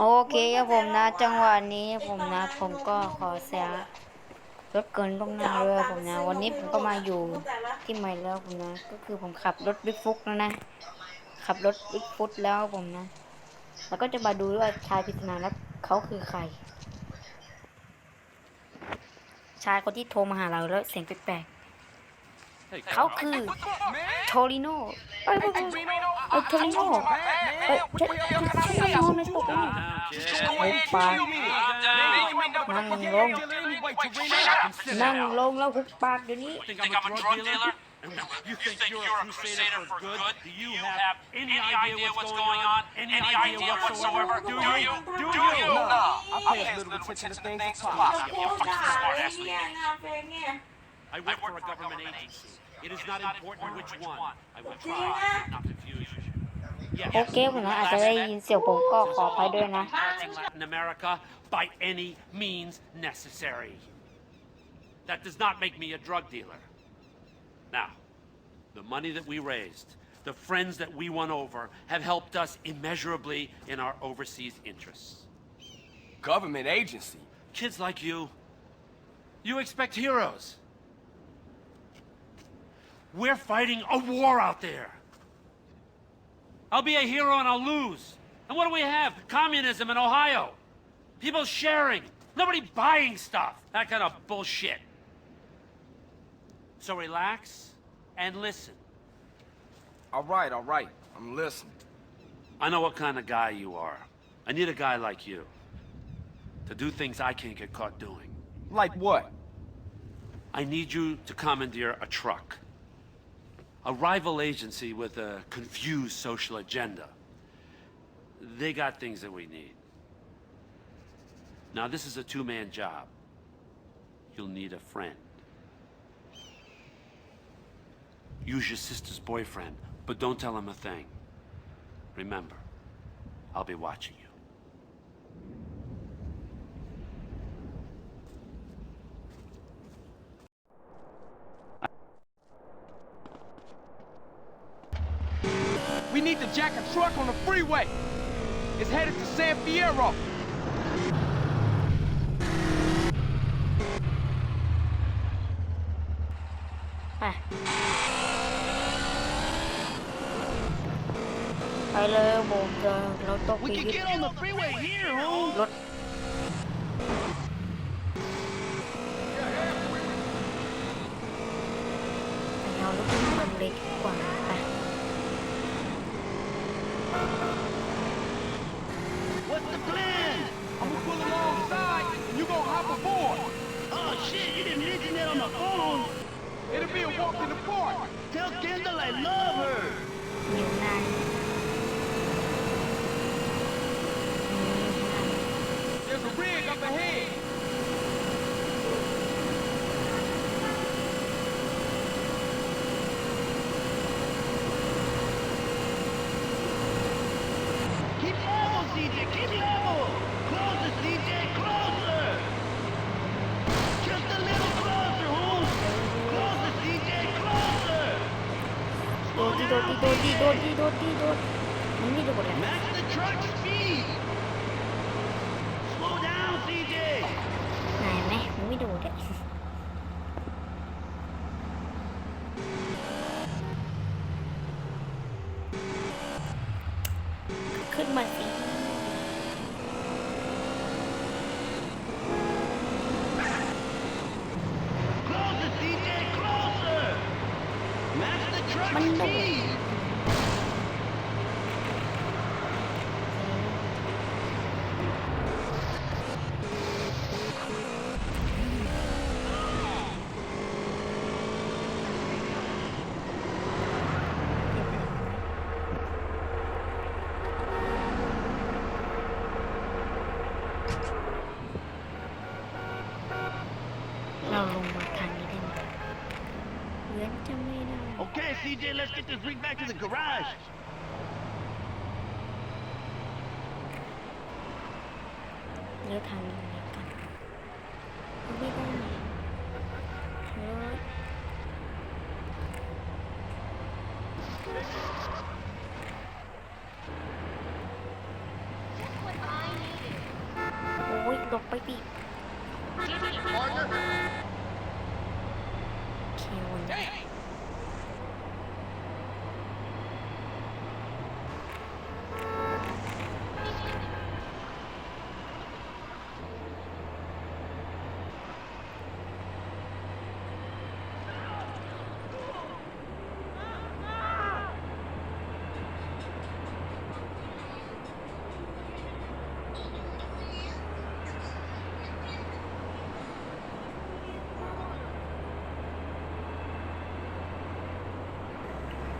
โอเคครับผมนะ จังหวะนี้ผมนะ ผมก็ขอเสียรถเกินตรงหน้าเลยผมนะ วันนี้ผมก็มาอยู่ที่ใหม่แล้วผมนะ ก็คือผมขับรถบิ๊กฟุกแล้วนะ ขับรถบิ๊กฟุตแล้วผมนะ แล้วก็จะมาดูด้วยว่าชายปริศนานั้นเขาคือใคร ชายคนที่โทรมาหาเราแล้วเสียงแปลกๆเขาคือโทริโน่ เอ้ยไม่ใช่เอ้ยโทริโน่เอ้ยใช่ใช่ใช่น้องในปกนี่โอ้ปากนั่งลง นั่งลงแล้วหุบปากเดี๋ยวนี้ Think I'm a drug dealer? You think you're a crusader for good? Do you have any idea what's going on? Any idea whatsoever? Do you? Do you? Nah, I pay as little attention to things as possible. You fucking smart ass lady. I work for a government agency. It is not important which one. I will try not to confuse you. โอเคผมนะอาจจะได้ยินเสียงผมก็ขอไปด้วยนะ Parting Latin America by any means necessary. That does not make me a drug dealer. Now, the money that we raised, the friends that we won over, have helped us immeasurably in our overseas interests. Government agency. Kids like you, you expect heroes. We're fighting a war out there. I'll be a hero and I'll lose. And what do we have? Communism in Ohio. People sharing. Nobody buying stuff. That kind of bullshit. So relax and listen. All right, all right. I'm listening. I know what kind of guy you are. I need a guy like you. To do things I can't get caught doing. Like what? I need you to commandeer a truck. A rival agency with a confused social agenda. They got things that we need. Now, this is a two man job. You'll need a friend. Use your sister's boyfriend, but don't tell him a thing. Remember, I'll be watching you. We need to jack a truck on the freeway. It's headed to San Fierro. Ah. We can get on the freeway here, homie. Anh nó lúc mình đi quả walked in the park. Tell Kendall I love her. There's a rig up ahead. ティドティドティドティドティド何でこれ Max the truck speed! Slow down, CJ! Match the truck เหมือนจะไม่ได้ Okay, CJ, let's get this rig back to the garage. เลี้ยวทางนี้เลยกันไม่ได้เฮ้ย Just what I need. หลบไปดิคิ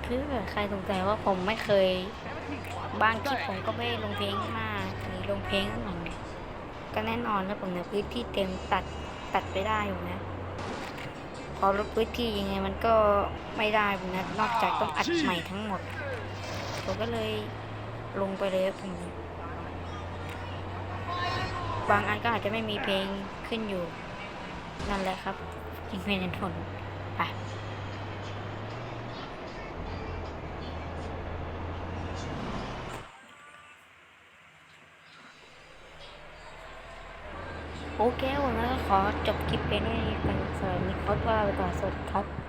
คือใครสงสัยว่าผมไม่เคย บางคลิปผมก็ไม่ลงเพลงมากหรือลงเพลงหน่อยก็แน่นอนนะผมในพื้นที่เต็มตัดตัดไปได้อยู่นะ พอลดพื้นที่ยังไงมันก็ไม่ได้ผมนะนอกจากต้องอัดใหม่ทั้งหมด ผมก็เลยลงไปเลยผมบางอันก็อาจจะไม่มีเพลงขึ้นอยู่ นั่นแหละครับยิงเพลงทนไป โอเควันนี้ขอจบคลิปไปนี้กันสวัสดีครับว่าไปก่อสดครับ